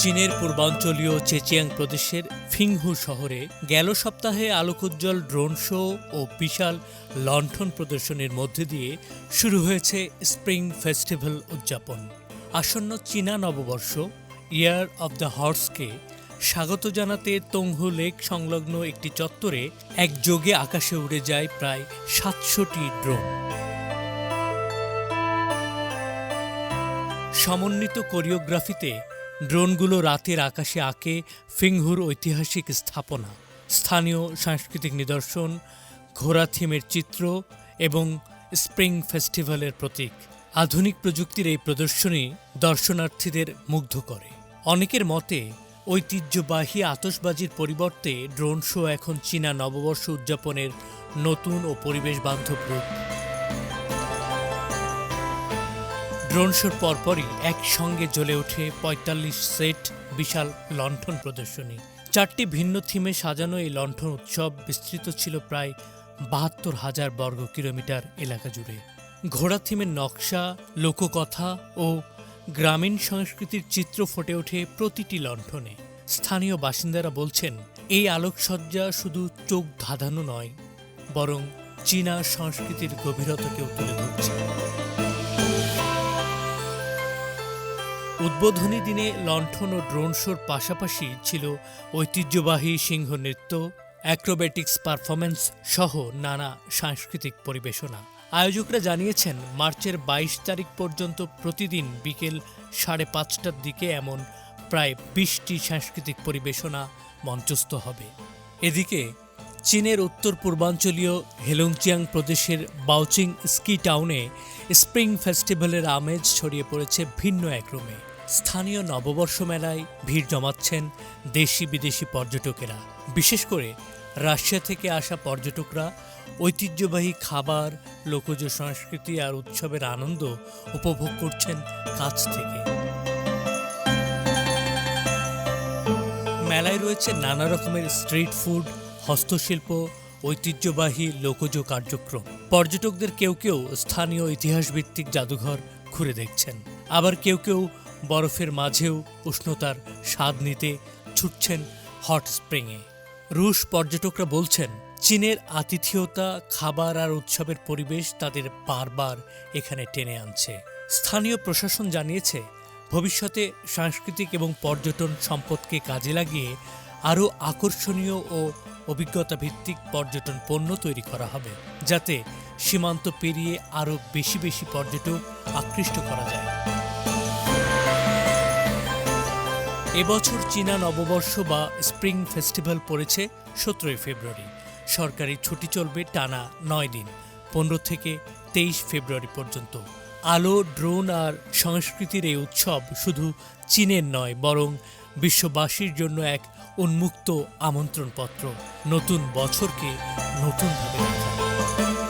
চীনের পূর্বাঞ্চলীয় চেচিয়াং প্রদেশের ফিংহু শহরে গেল সপ্তাহে আলোকোজ্জ্বল ড্রোন শো ও বিশাল লণ্ঠন প্রদর্শনীর মধ্যে দিয়ে শুরু হয়েছে স্প্রিং ফেস্টিভ্যাল উদযাপন। আসন্ন চীনা নববর্ষ, ইয়ার অব দ্য হর্সকে স্বাগত জানাতে তংহু লেক সংলগ্ন একটি চত্বরে একযোগে আকাশে উড়ে যায় প্রায় সাতশোটি ড্রোন। সমন্বিত কোরিওগ্রাফিতে ড্রোনগুলো রাতের আকাশে আঁকে ফিংহুর ঐতিহাসিক স্থাপনা। স্থানীয় সাংস্কৃতিক নিদর্শন, ঘোড়া থিমের চিত্র এবং স্প্রিং ফেস্টিভ্যালের প্রতীক। আধুনিক প্রযুক্তির এই প্রদর্শনী দর্শনার্থীদের মুগ্ধ করে। অনেকের মতে, ঐতিহ্যবাহী আতশবাজির পরিবর্তে ড্রোন শো এখন চীনা নববর্ষ উদযাপনের নতুন ও পরিবেশ বান্ধব রূপ। ড্রোন শোর পরপরই একসঙ্গে জ্বলে ওঠে পঁয়তাল্লিশ সেট বিশাল লণ্ঠন প্রদর্শনী। চারটি ভিন্ন থিমে সাজানো এই লণ্ঠন উৎসব বিস্তৃত ছিল প্রায় বাহাত্তর হাজার বর্গ কিলোমিটার এলাকা জুড়ে। ঘোড়া থিমের নকশা, লোককথা ও গ্রামীণ সংস্কৃতির চিত্র ফুটে ওঠে প্রতিটি লণ্ঠনে। স্থানীয় বাসিন্দারা বলছেন, এই আলোকসজ্জা শুধু চোখ ধাঁধানো নয়, বরং চীনা সংস্কৃতির গভীরতাকেও তুলে ধরছে। উদ্বোধনী দিনে লণ্ঠন ও ড্রোন শোর পাশাপাশি ছিল ঐতিহ্যবাহী সিংহ নৃত্য, অ্যাক্রোবেটিক্স পারফরমেন্স সহ নানা সাংস্কৃতিক পরিবেশনা। আয়োজকরা জানিয়েছেন, মার্চের বাইশ তারিখ পর্যন্ত প্রতিদিন বিকেল সাড়ে পাঁচটার দিকে এমন প্রায় বিশটি সাংস্কৃতিক পরিবেশনা মঞ্চস্থ হবে। এদিকে, চীনের উত্তর পূর্বাঞ্চলীয় হেলংচিয়াং প্রদেশের বাউচিং স্কি টাউনে স্প্রিং ফেস্টিভ্যালের আমেজ ছড়িয়ে পড়েছে ভিন্ন এক রুমে। স্থানীয় নববর্ষ মেলায় ভিড় জমাচ্ছেন দেশি বিদেশি পর্যটকেরা। বিশেষ করে রাশিয়া থেকে আসা পর্যটকরা ঐতিহ্যবাহী খাবার, লোকজ সংস্কৃতি আর উৎসবের আনন্দ উপভোগ করছেন কাছ থেকে। মেলায় রয়েছে নানা রকমের স্ট্রিট ফুড, হস্তশিল্প, ঐতিহ্যবাহী লোকজ কার্যক্রম। পর্যটকদের কেউ কেউ স্থানীয় ইতিহাসভিত্তিক জাদুঘর ঘুরে দেখছেন। আবার কেউ কেউ বরফের মাঝেও উষ্ণতার স্বাদ নিতে ছুটছেন হট স্প্রিংয়ে। রুশ পর্যটকরা বলছেন, চীনের আতিথেয়তা, খাবার আর উৎসবের পরিবেশ তাদের বারবার এখানে টেনে আনছে। স্থানীয় প্রশাসন জানিয়েছে, ভবিষ্যতে সাংস্কৃতিক এবং পর্যটন সম্পদকে কাজে লাগিয়ে আরও আকর্ষণীয় ও অভিজ্ঞতা ভিত্তিক পর্যটন পণ্য তৈরি করা হবে, যাতে সীমান্ত পেরিয়ে আরও বেশি বেশি পর্যটক আকৃষ্ট করা যায়। এবছর চীনা নববর্ষ বা স্প্রিং ফেস্টিভ্যাল পড়েছে সতেরোই ফেব্রুয়ারি। সরকারি ছুটি চলবে টানা নয় দিন, পনেরো থেকে তেইশ ফেব্রুয়ারি পর্যন্ত। আলো, ড্রোন আর সংস্কৃতির এই উৎসব শুধু চীনের নয়, বরং বিশ্ববাসীর জন্য এক উন্মুক্ত আমন্ত্রণপত্র। নতুন বছরকে নতুনভাবে দেখা